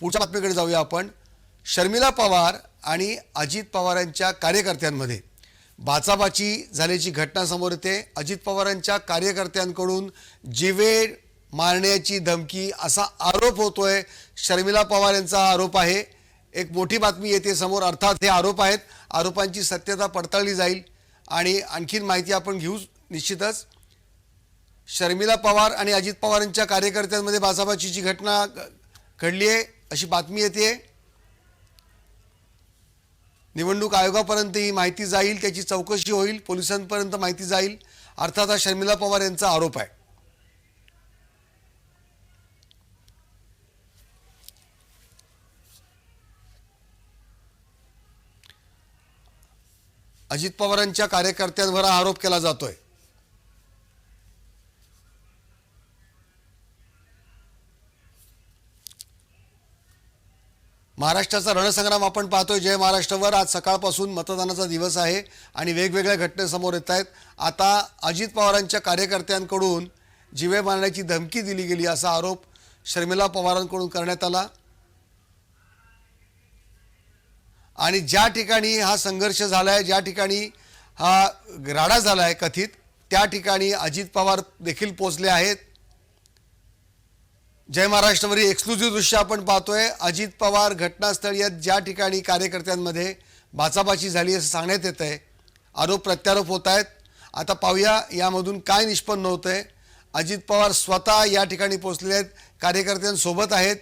पुढच्या बातमीकडे जाऊया आपण. शर्मिला पवार आणि अजित पवारांच्या कार्यकर्त्यांमध्ये. बाचाबाची झाल्याची घटना समोर येते. अजित पवारांच्या कार्यकर्त्यांकडून जिवे मारण्याची धमकी असा आरोप होतोय. शर्मिला पवार यांचा आरोप आहे. एक मोठी बातमी येते समोर. अर्थात हे आरोप आहेत. आरोपांची सत्यता पडताळली जाईल. आणि आणखीन माहिती आपण घेऊ निश्चितच. शर्मिला पवार आणि अजित पवारांच्या कार्यकर्त्यांमध्ये बाचाबाचीची घटना घडली आहे अशी बातमी येते. निवडणूक आयोगापर्यंत ही माहिती जाईल त्याची चौकशी होईल पोलिसांपर्यंत माहिती जाईल. अर्थात हा शर्मिला पवार यांचा आरोप आहे. अजित पवारांच्या कार्यकर्त्यांवर आरोप केला जातोय. महाराष्ट्राचा रणसंग्राम आपण पाहतोय. जय महाराष्ट्रावर आज सकाळपासून मतदानाचा दिवस आहे आणि वेगवेगळ्या घटना समोर येत आहेत. आता अजित पवारांच्या कार्यकर्त्यांकडून जिवे मारण्याची धमकी दिली गेली असा आरोप शर्मिला पवारांकडून करण्यात आला. आणि ज्या ठिकाणी हा संघर्ष झाला आहे ज्या ठिकाणी हा राडा आहे कथित त्या ठिकाणी अजित पवार देखील पोचले आहेत. जय महाराष्ट्रवरील एक्सक्लुझिव्ह दृश्य आपण पाहतोय. अजित पवार घटनास्थळी आहेत. ज्या ठिकाणी कार्यकर्त्यांमध्ये बाचाबाची झाली असं सांगण्यात येत आहे आरोप प्रत्यारोप होत आहेत. आता पाहूया यामधून काय निष्पन्न होतं आहे अजित पवार स्वतः या ठिकाणी पोहोचलेले आहेत. कार्यकर्त्यांसोबत आहेत.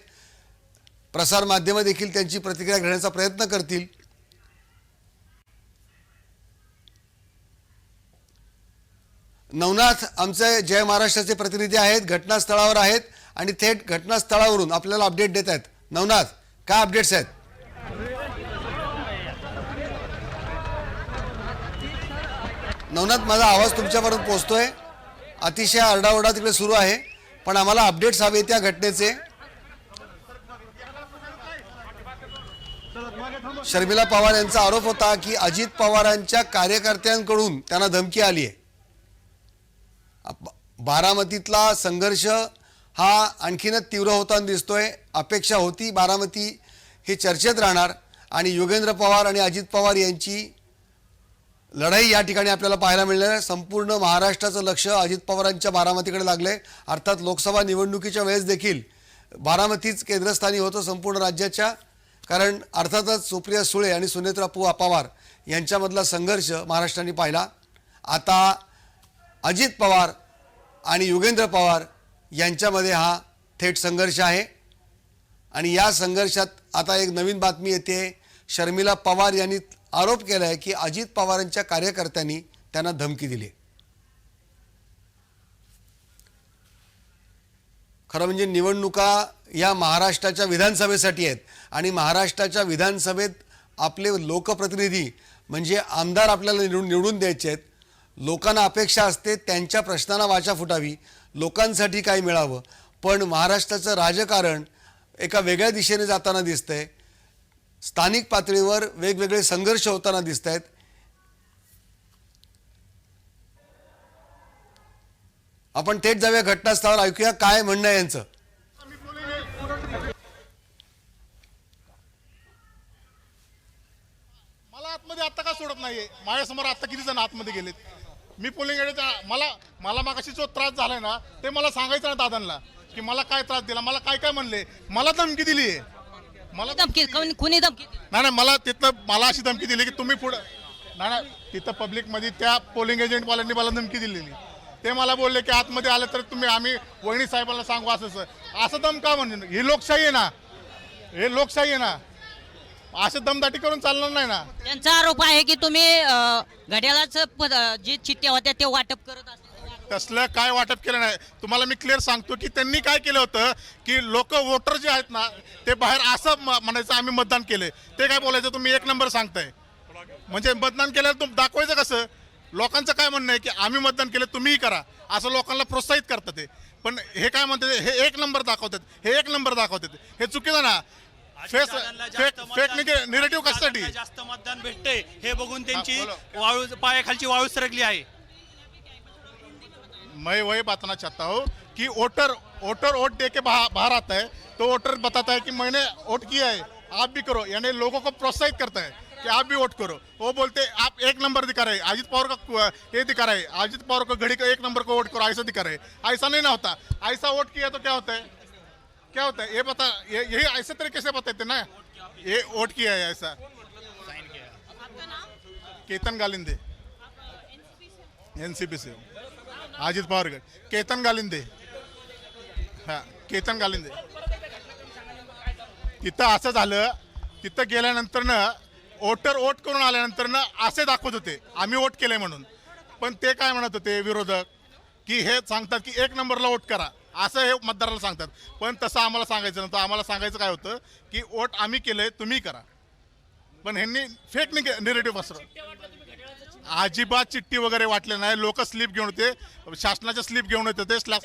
प्रसार माध्यमं देखील त्यांची प्रतिक्रिया घेण्याचा प्रयत्न करतील. नवनाथ आमचे जय महाराष्ट्राचे प्रतिनिधी आहेत. घटनास्थळावर आहेत. आणि थेट घटनास्थळावरून आपल्याला अपडेट देत आहेत. नवनाथ काय अपडेट्स आहेत? नवनाथ माझा आवाज तुमच्यापर्यंत पोहोचतोय. अतिशय आरडाओरडा तिकडे सुरू आहे पण आम्हाला अपडेट्स हवे त्या घटनेचे. शर्मिला पवार यांचा आरोप होता की अजित पवारांच्या कार्यकर्त्यांकडून त्यांना धमकी आली आहे. बारामतीतला संघर्ष हा आणखीनच तीव्र होताना दिसतोय. अपेक्षा होती बारामती हे चर्चेत राहणार आणि योगेंद्र पवार आणि अजित पवार यांची लढाई या ठिकाणी आपल्याला पाहायला मिळणार आहे. संपूर्ण महाराष्ट्राचं लक्ष अजित पवारांच्या बारामतीकडे लागलंय. अर्थात लोकसभा निवडणुकीच्या वेळेस देखील बारामतीच केंद्रस्थानी होतं संपूर्ण राज्याच्या. कारण अर्थातच सुप्रिया सुळे आणि सुनेत्रा पु पवार यांच्यामधला संघर्ष महाराष्ट्राने पाहिला. आता अजित पवार आणि युगेंद्र पवार यांच्यामध्ये हा थेट संघर्ष आहे. आणि या संघर्षात आता एक नवीन बातमी येते. शर्मिला पवार यांनी आरोप केला आहे की अजित पवारांच्या कार्यकर्त्यांनी त्यांना धमकी दिली. खरं म्हणजे निवडणुका या महाराष्ट्राच्या विधानसभेसाठी आहेत. आणि महाराष्ट्राच्या विधानसभेत आपले लोकप्रतिनिधी म्हणजे आमदार आपल्याला निवडून निवडून द्यायचे आहेत. लोकांना अपेक्षा असते त्यांच्या प्रश्नांना वाचा फुटावी. लोकांसाठी काय मिळावं? पण महाराष्ट्राचं राजकारण एका वेगळ्या दिशेने जाताना दिसतंय. स्थानिक पातळीवर वेगवेगळे संघर्ष होताना दिसत आहेत आपण थेट जाऊया घटनास्थळावर. ऐकूया काय म्हणणं आहे यांचं. मला आतमध्ये आता का सोडत नाहीये? माझ्यासमोर आता किती जण आतमध्ये गेलेत? मी पोलिंग मला मला मागाशी जो त्रास झालाय ना ते मला सांगायचं ना दादांना की मला काय त्रास दिला मला काय काय म्हणले मला धमकी दिली मला धमकी कोणी कुणी धमकी दिली? नाही नाही मला तिथं मला अशी धमकी दिली की तुम्ही पुढं नाही नाही तिथं पब्लिकमध्ये त्या पोलिंग एजंटवाल्यांनी मला धमकी दिलेली. ते मला बोलले की आतमध्ये आलं तर तुम्ही आम्ही वहिनी साहेबांना सांगू असं असं. असं दम का म्हणजे ही लोकशाही आहे ना. हे लोकशाही आहे ना. असं दमदाटी करून चालणार नाही ना. त्यांचा आरोप आहे की तुम्ही अं, घड्याळाच पद- जे चिठ्ठ्या होत्या ते वाटप करत असता. तसलं काय वाटप केलं नाही. तुम्हाला मी क्लिअर सांगतो की त्यांनी काय केलं होतं की लोक वोटर जे आहेत ना ते बाहेर असं म्हणायचं आम्ही मतदान केले ते काय बोलायचं? तुम्ही एक नंबर सांगताय. म्हणजे मतदान केल्यावर तुम दाखवायचं कसं? लोकांचं काय म्हणणं आहे की आम्ही मतदान केलं तुम्हीही करा. असं लोकांना प्रोत्साहित करतात ते. पण हे काय म्हणतात हे एक नंबर दाखवतात. हे एक नंबर दाखवतात. हे चुकीचं ना. फेस फेक जास्त फेक मतदान- निगेटिव्ह कशासाठी? जास्त मतदान भेटते हे बघून त्यांची. वाळू पायाखालची वाळू सरकली आहे. मैं वही बताना चाहता हूँ कि वोटर वोटर वोट दे के बाहर बाहर आता है तो वोटर बताता है कि मैंने वोट किया है आप भी करो यानी लोगों को प्रोत्साहित करता है कि आप भी वोट करो। वो बोलते हैं, आप एक नंबर दिखा रहे हैं अजित पवार का ये दिखा रहे हैं अजित पवार को घड़ी का एक नंबर को वोट करो ऐसा दिखा रहे ऐसा नहीं ना होता। ऐसा वोट किया तो क्या होता है? क्या होता है? ये बता ये यही ऐसे तरीके से बताते ना? ये वोट किया है ऐसा। केतन गालिंदे। एनसीपी से? हूँ। अजित पवार गट. केतन गालिंदे. हां केतन गालिंदे. तिथं असं झालं तिथं गेल्यानंतर ना वोटर वोट करून आल्यानंतर ना असे दाखवत होते. आम्ही वोट केले म्हणून. पण ते काय म्हणत होते विरोधक की हे सांगतात की एक नंबरला वोट करा. असं हे मतदाराला सांगतात. पण तसं आम्हाला सांगायचं नव्हतं. आम्हाला सांगायचं काय होतं की वोट आम्ही केलंय तुम्ही करा. पण ह्यांनी फेक निगे निरेटिव्ह असं अजिबात चिठ्ठी वगैरे वाटले नाही. लोक स्लिप घेऊन होते. शासनाच्या स्लिप घेऊन येत होते. स्लॅब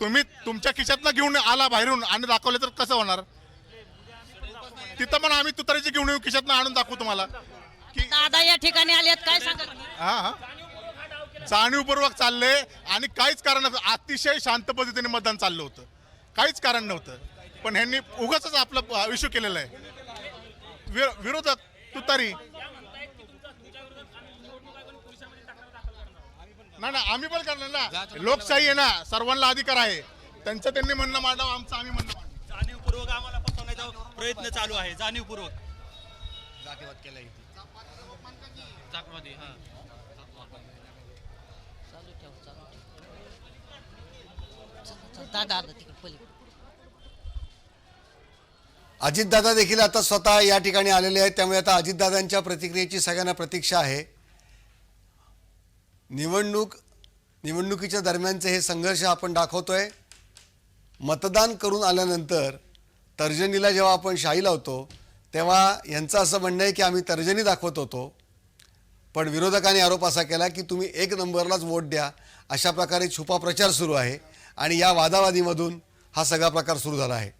तुम्ही तुमच्या खिशातनं घेऊन आला बाहेरून आणि दाखवले तर कसं होणार? तिथं पण आम्ही तुतारीची घेऊन येऊ खिशातनं आणून दाखवू तुम्हाला. की दादा या ठिकाणी आलेत काय सांगा? हा हा. जाणीवपूर्वक चालले आणि काहीच कारण अतिशय शांत पद्धतीने मतदान चाललं होतं. काहीच कारण नव्हतं. पण ह्यांनी उगाच आपलं इश्यू केलेलं आहे. विरो- विरोधक तुतारी. नाही ना आम्ही पण करणार ना. लोकशाही आहे ना सर्वांना अधिकार आहे. त्यांचं त्यांनी म्हणणं मांडावं आमचं आम्ही म्हणणं मांडावं. जाणीवपूर्वक आम्हाला फसवण्याचा प्रयत्न चालू आहे जाणीवपूर्वक. जातवादी, हा. चालू ठेव चालू ठेव. दादा दादा तिकडे पलीकडे. अजितदादा देखील आता स्वतः या ठिकाणी आलेले आहेत. त्यामुळे आता अजितदादांच्या प्रतिक्रियेची सगळ्यांना प्रतीक्षा आहे. निवडणूक निवडणुकीच्या दरम्यानचे हे संघर्ष आपण दाखवतोय. मतदान करून आल्यानंतर तर्जनीला जेव्हा आपण शाई लावतो तेव्हा यांचं असं म्हणणं आहे की आम्ही तर्जनी दाखवत होतो. पण विरोधकांनी आरोप असा केला की तुम्ही एक नंबरलाच वोट द्या अशा प्रकारे छुपा प्रचार सुरू आहे आणि या वादावादीमधून हा सगळा प्रकार सुरू झाला आहे.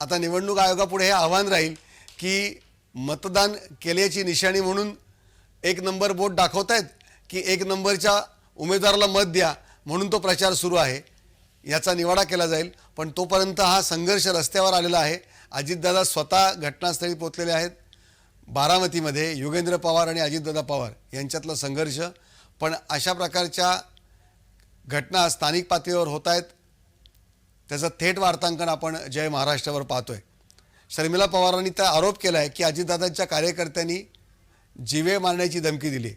आता निवडणूक आयोगापुढे हे आव्हान राहील की मतदान केल्याची निशाणी म्हणून एक नंबर बोट दाखवतायत की एक नंबरच्या उमेदवाराला मत द्या म्हणून तो प्रचार सुरू आहे. याचा निवाडा केला जाईल पण तोपर्यंत हा संघर्ष रस्त्यावर आलेला आहे. अजितदादा स्वतः घटनास्थळी पोचलेले आहेत. बारामतीमध्ये योगेंद्र पवार आणि अजितदादा पवार यांच्यातला संघर्ष. पण अशा प्रकारच्या घटना स्थानिक पातळीवर होत आहेत त्याचं थेट वार्तांकन आपण जय महाराष्ट्रावर पाहतोय. शर्मिला पवारांनी त्या आरोप केला आहे की अजितदादांच्या कार्यकर्त्यांनी जिवे मारण्याची धमकी दिली.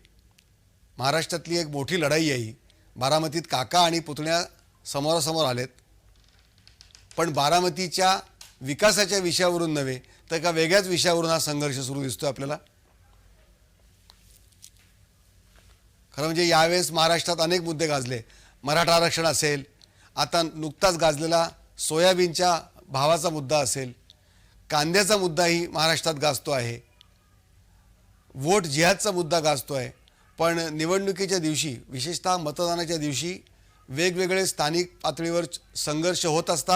महाराष्ट्रातली एक मोठी लढाई आहे बारामतीत काका आणि पुतण्या समोरासमोर आलेत. पण बारामतीच्या विकासाच्या विषयावरून नव्हे तर एका वेगळ्याच विषयावरून हा संघर्ष सुरू दिसतोय आपल्याला. खरं म्हणजे यावेळेस महाराष्ट्रात अनेक मुद्दे गाजले. मराठा आरक्षण असेल आता नुकताच गाजलेला सोयाबीनच्या भावाचा मुद्दा असेल कांद्याचा मुद्दाही महाराष्ट्रात गाजतो आहे. वोट जिहादचा मुद्दा गाजतो आहे. पण निवडणुकीच्या दिवशी विशेषतः मतदानाच्या दिवशी वेगवेगळे स्थानिक पातळीवर संघर्ष होत असतात.